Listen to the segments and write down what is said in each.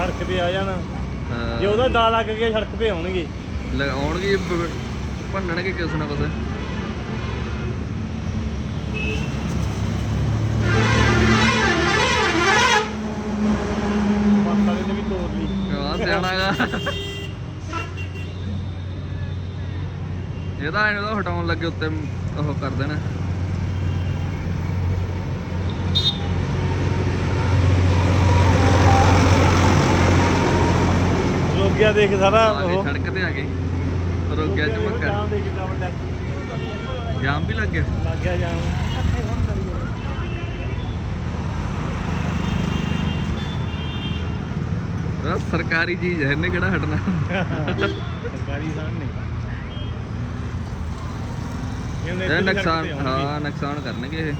ਸੜਕ ਤੇ ਆ ਜਾਣਾ। ਹਾਂ। ਜੇ ਉਹਦਾ ਦਾ ਲੱਗ ਗਿਆ ਸੜਕ ਤੇ ਆਉਣਗੇ। ਲਗਾਉਣਗੇ ਬ- ਭੰਨਣਗੇ ਕਿਸ ਨਾ ਕੁਛ ਪਾਪਾ ਨੇ ਵੀ ਤੋੜ ਲਈ ਆ ਸਿਆਣਾਗਾ ਇਹਦਾ ਇਹਨੂੰ ਤਾਂ ਹਟਾਉਣ ਲੱਗੇ ਉੱਤੇ ਉਹ ਕਰ ਦੇਣਾ ਰੁਕ ਗਿਆ ਦੇਖ ਸਾਰਾ ਉਹ। ਸੜਕ ਤੇ ਆ ਗਏ। ਰੁਕ ਗਿਆ ਚਮਕਾ ਜਾਮ ਵੀ ਲੱਗ ਗਿਆ? ਲੱਗ ਗਿਆ ਜਾਮ। ਸਰਕਾਰੀ ਚੀਜ਼ ਹੈ ਇਹਨੇ ਕਿਹੜਾ ਹਟਣਾ? ਸਰਕਾਰੀ ਸਾਹਮਣੇ। ਇਹ ਨੁਕਸਾਨ ਹਾਂ ਨੁਕਸਾਨ ਕਰਨਗੇ ਇਹ। ਇਹ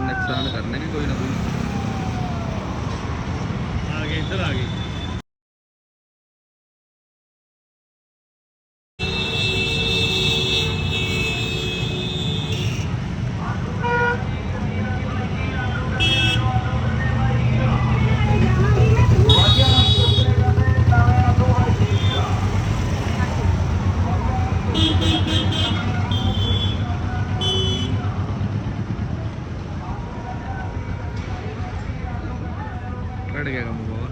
ਨੁਕਸਾਨ ਕਰਨਗੇ ਕੋਈ ਨਾ ਕੋਈ। ਆ ਗਏ ਇੱਧਰ ਆ ਗਏ। ਘਟ ਗਿਆ ਕੰਮ ਬਹੁਤ।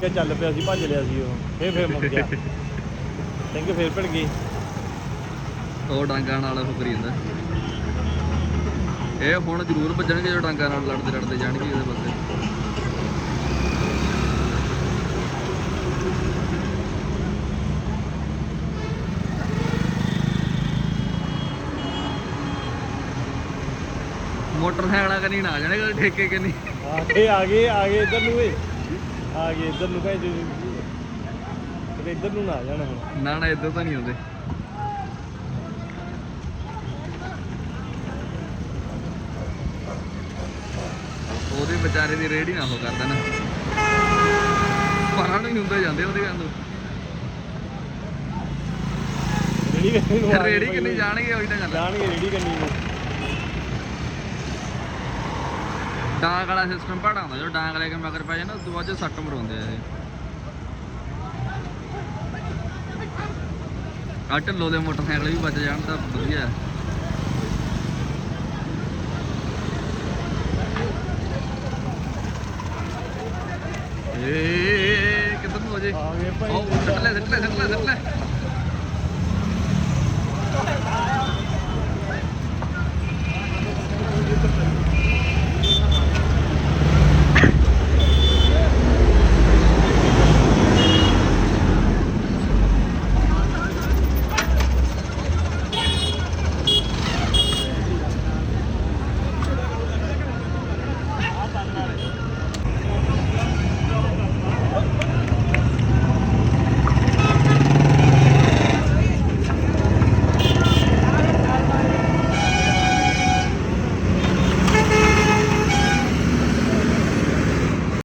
ਕਿ ਚੱਲ ਪਿਆ ਸੀ ਭੱਜ ਲਿਆ ਸੀ ਉਹ। ਫੇਰ ਫੇਰ ਮੁੜ ਗਿਆ। ਸਿੰਘ ਫੇਰ ਭੜ ਗਈ ਉਹ ਡਾਂਗਾਂ ਨਾਲ ਉਹ ਕਰੀ ਜਾਂਦਾ। ਇਹ ਹੁਣ ਜ਼ਰੂਰ ਭੱਜਣਗੇ ਜੋ ਡਾਂਗਾਂ ਨਾਲ ਲੜਦੇ ਲੜਦੇ ਜਾਣਗੇ ਉਹਦੇ ਪਾਸੇ ਮੋਟਰਸਾਈਕਲਾਂ ਕਨੀ ਨਾ ਆ ਜਾਣੇ ਕਦੇ ਠੇਕੇ ਕਨੀ। ਆ ਗਏ ਆ ਗਏ ਆ ਗਏ ਇੱਧਰ ਨੂੰ ਏ ਆ ਗਏ ਇੱਧਰ ਨੂੰ ਭੇਜ ਕਿਤੇ ਇੱਧਰ ਨੂੰ ਨਾ ਆ ਜਾਣਾ ਹੁਣ। ਨਾ ਨਾ ਇੱਧਰ ਤਾਂ ਨਹੀਂ ਆਉਂਦੇ। ਉਹਦੇ ਵਿਚਾਰੇ ਦੀ ਰੇੜੀ ਨਾ ਉਹ ਕਰ ਦੇਣ। ਪਰਾਂ ਨੂੰ ਹੀ ਹੁੰਦੇ ਜਾਂਦੇ ਉਹਦੇ ਵੱਲ ਨੂੰ ਰੇੜੀ ਕੰਨੀ ਨੂੰ ਆ ਗਏ ਰੇੜੀ ਭਾਈ ਕਿੰਨੀ ਉਹ। ਜਾਣਗੇ ਉਹੀ ਤਾਂ ਗੱਲ। ਆ। ਜਾਣਗੇ ਰੇੜੀ ਕੰਨੀ ਨੂੰ। ਡਾਂਗ ਵਾਲਾ ਸਿਸਟਮ ਪੜਾ ਹੁੰਦਾ ਜੋ ਡਾਂਗ ਲੈ ਕੇ ਮਗਰ ਪੈ ਜਾਣਾ ਉਸ ਤੋਂ ਬਾਅਦ ਸੱਟ ਮਰਾਉਂਦੇ ਆ ਇਹ। ਆ ਢੱਲੋ ਦੇ ਮੋਟਰਸਾਈਕਲ ਵੀ ਬਚ ਜਾਣ ਤਾਂ ਵਧੀਆ। ਹੈ। ਏ ਕਿੱਧਰ ਨੂੰ ਹੋ ਜੇ? ਆ ਗਏ ਭਾਈ। ਉਹ ਸੱਟ ਲੈ ਸੱਟ ਲੈ ਸੱਟ ਲੈ ਸੱਟ ਲੈ।